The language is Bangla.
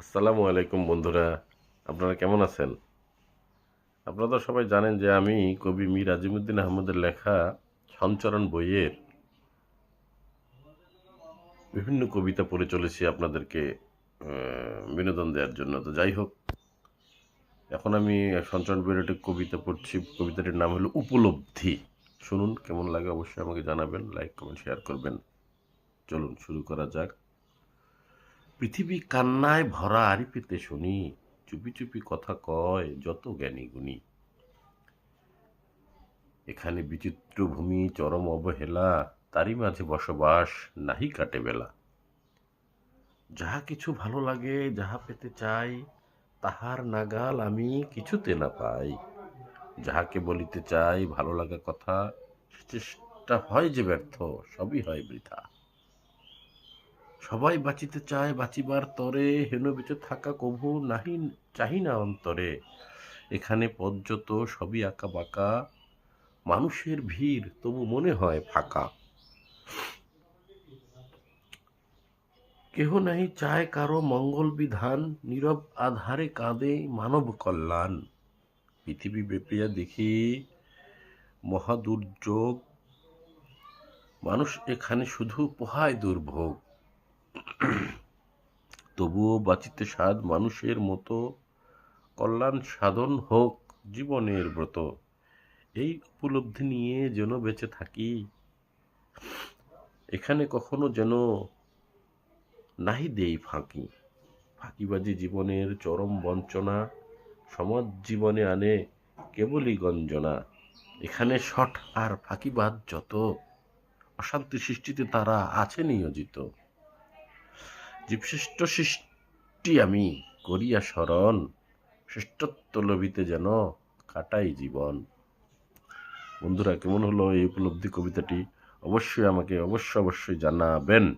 আসসালামু আলাইকুম বন্ধুরা, আপনারা কেমন আছেন? আপনারা তো সবাই জানেন যে আমি কবি মীর আজিমুদ্দিন আহমদের লেখা সঞ্চরণ বইয়ের বিভিন্ন কবিতা পড়ে চলেছি আপনাদেরকে বিনোদন দেওয়ার জন্য। তো যাই হোক, এখন আমি সঞ্চরণ বইয়ের একটি কবিতা পড়ছি। কবিতাটির নাম হলো উপলব্ধি। শুনুন, কেমন লাগে অবশ্যই আমাকে জানাবেন লাইক কমেন্ট শেয়ার করবেন। চলুন, শুরু করা যাক। পৃথিবী কান্নায় ভরা আরি পেতে শুনি, চুপি চুপি কথা কয় যত জ্ঞানী গুণী। এখানে বিচিত্র ভূমি, চরম অবহেলা, তারই মাঝে বসবাস, নাহি কাটে বেলা। যাহা কিছু ভালো লাগে, যাহা পেতে চাই, তাহার নাগাল আমি কিছুতে না পাই। যাহাকে বলিতে চাই ভালো লাগা কথা চেষ্টা হয় যে ব্যর্থ, সবই হয় বৃথা। সবাই বাঁচিতে চায়, বাঁচিবার তরে হেন বেঁচে থাকা কভু নাহি, চাহি না অন্তরে। এখানে পর্যত সবই আঁকা বাঁকা মানুষের ভিড় তবু মনে হয় ফাঁকা। কেহ নাহি চায় কারও মঙ্গল বিধান, নীরব আধারে কাঁদে মানব কল্যাণ। পৃথিবী বেপিয়া দেখি মহাদুর্যোগ মানুষ এখানে শুধু পোহায় দুর্ভোগ। তবুও বাঁচিতে সাধ মানুষের মতো। কল্যাণ সাধন হোক জীবনের ব্রত। এই উপলব্ধি নিয়ে যেন বেঁচে থাকি। এখানে কখনো যেন নাহি দেই ফাঁকি। ফাঁকিবাজি জীবনের চরম বঞ্চনা, সমাজ জীবনে আনে কেবলই গঞ্জনা। এখানে শট আর ফাঁকিবাদ যত। অশান্তি সৃষ্টিতে তারা আছে নিয়োজিত জীবশ্রেষ্ঠ সৃষ্টি আমি করিয়া স্মরণ, শ্রেষ্ঠত্ব লভিতে যেন কাটাই জীবন। বন্ধুরা, কেমন হলো এই উপলব্ধি কবিতাটি? অবশ্যই আমাকে অবশ্য অবশ্যই জানাবেন।